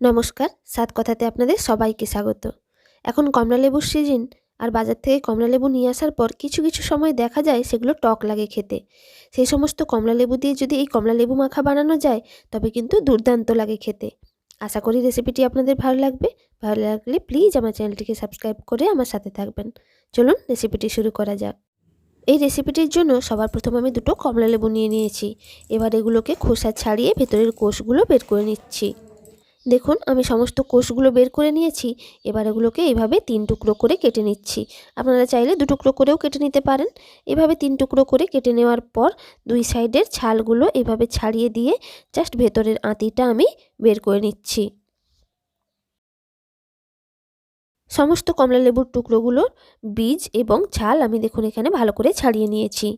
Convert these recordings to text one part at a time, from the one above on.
নমস্কার, সাত কথাতে আপনাদের সবাইকে স্বাগত। এখন কমলা লেবুর সিজন আর বাজার থেকে কমলা লেবু নিয়ে আসার পর কিছু কিছু সময় দেখা যায় সেগুলো টক লাগে খেতে। সেই সমস্ত কমলা লেবু দিয়ে যদি এই কমলা লেবু মাখা বানানো যায়, তবে কিন্তু দুর্দান্ত লাগে খেতে। আশা করি রেসিপিটি আপনাদের ভালো লাগবে। ভালো লাগলে প্লিজ আমার চ্যানেলটিকে সাবস্ক্রাইব করে আমার সাথে থাকবেন। চলুন রেসিপিটি শুরু করা যাক। এই রেসিপিটির জন্য সবার প্রথম আমি দুটো কমলা লেবু নিয়ে নিয়েছি। এবার এগুলোকে খোসা ছাড়িয়ে ভেতরের কোষগুলো বের করে নিচ্ছি। দেখুন, আমি সমস্ত কোষগুলো বের করে নিয়েছি, এবার এগুলোকে এভাবে তিন টুকরো করে কেটে নিচ্ছি। আপনারা চাইলে দু টুকরো করেও কেটে নিতে পারেন। এভাবে তিন টুকরো করে কেটে নেওয়ার পর দুই সাইডের ছালগুলো এভাবে ছাড়িয়ে দিয়ে জাস্ট ভেতরের আঁতিটা আমি বের করে নিচ্ছি। সমস্ত কমলা লেবুর টুকরোগুলোর বীজ এবং ছাল আমি দেখুন এখানে ভালো করে ছাড়িয়ে নিয়েছি।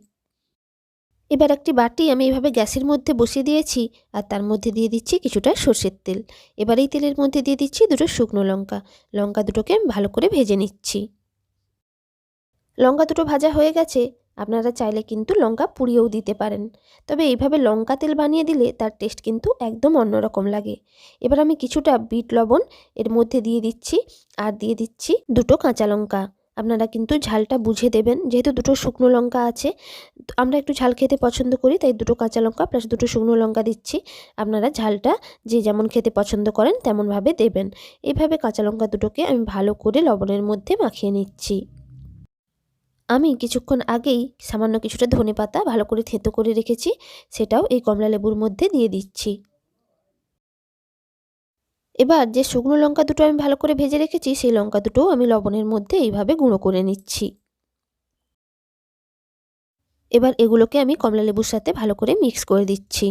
এবার একটি বাটি আমি এভাবে গ্যাসের মধ্যে বসিয়ে দিয়েছি আর তার মধ্যে দিয়ে দিচ্ছি কিছুটা সর্ষের তেল। এবার এই তেলের মধ্যে দিয়ে দিচ্ছি দুটো শুকনো লঙ্কা। লঙ্কা দুটোকে আমি ভালো করে ভেজে নিচ্ছি। লঙ্কা দুটো ভাজা হয়ে গেছে। আপনারা চাইলে কিন্তু লঙ্কা পুড়িয়েও দিতে পারেন। তবে এইভাবে লঙ্কা তেল বানিয়ে দিলে তার টেস্ট কিন্তু একদম অন্যরকম লাগে। এবার আমি কিছুটা বিট লবণ এর মধ্যে দিয়ে দিচ্ছি আর দিয়ে দিচ্ছি দুটো কাঁচা লঙ্কা। আপনারা কিন্তু ঝালটা বুঝে দেবেন। যেহেতু দুটো শুকনো লঙ্কা আছে, আমরা একটু ঝাল খেতে পছন্দ করি, তাই দুটো কাঁচা লঙ্কা প্লাস দুটো শুকনো লঙ্কা দিচ্ছি। আপনারা ঝালটা যে যেমন খেতে পছন্দ করেন, তেমনভাবে দেবেন। এইভাবে কাঁচা লঙ্কা দুটোকে আমি ভালো করে লবণের মধ্যে মাখিয়ে নিচ্ছি। আমি কিছুক্ষণ আগেই সামান্য কিছুটা ধনে পাতা ভালো করে থেতো করে রেখেছি, সেটাও এই কমলা লেবুর মধ্যে দিয়ে দিচ্ছি। এবার যে শুকনো লঙ্কা দুটো আমি ভালো করে ভেজে রেখেছি, সেই লঙ্কা দুটো আমি লবণের মধ্যে এইভাবে গুঁড়ো করে নিচ্ছি। এবার এগুলোকে আমি কমলা লেবুর সাথে ভালো করে মিক্স করে দিচ্ছি।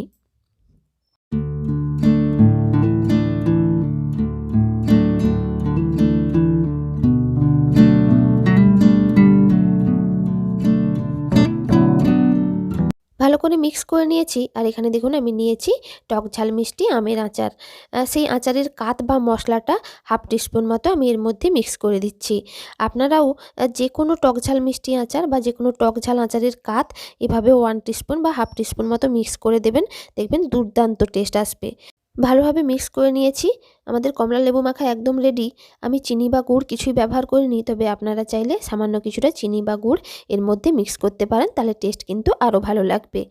করে মিক্স করে নিয়েছি, আর এখানে দেখুন আমি নিয়েছি টক ঝাল মিষ্টি আমের আচার। সেই আচারের কাত বা মশলাটা হাফ টিস্পুন মতো আমি এর মধ্যে মিক্স করে দিচ্ছি। আপনারাও যে কোনো টক ঝাল মিষ্টি আচার বা যে কোনো টক ঝাল আচারের কাত এভাবে ওয়ান টিস্পুন বা হাফ টিস্পুন মতো মিক্স করে দেবেন, দেখবেন দুর্দান্ত টেস্ট আসবে। ভালোভাবে মিক্স করে নিয়েছি। আমাদের কমলা লেবু মাখা একদম রেডি আমি চিনি বা গুড় কিছুই ব্যবহার করিনি, তবে আপনারা চাইলে সামান্য কিছুটা চিনি বা গুড় এর মধ্যে মিক্স করতে পারেন, তাহলে টেস্ট কিন্তু আরও ভালো লাগবে।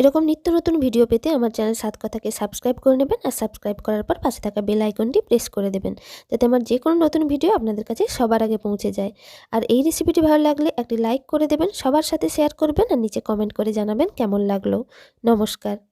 এরকম নিত্য নতুন ভিডিও পেতে আমার চ্যানেল সাত কথাকে সাবস্ক্রাইব করে নেবেন আর সাবস্ক্রাইব করার পর পাশে থাকা বেল আইকনটি প্রেস করে দেবেন, যাতে আমার যে কোনো নতুন ভিডিও আপনাদের কাছে সবার আগে পৌঁছে যায়। আর এই রেসিপিটি ভালো লাগলে একটি লাইক করে দেবেন, সবার সাথে শেয়ার করবেন আর নিচে কমেন্ট করে জানাবেন কেমন লাগল। নমস্কার।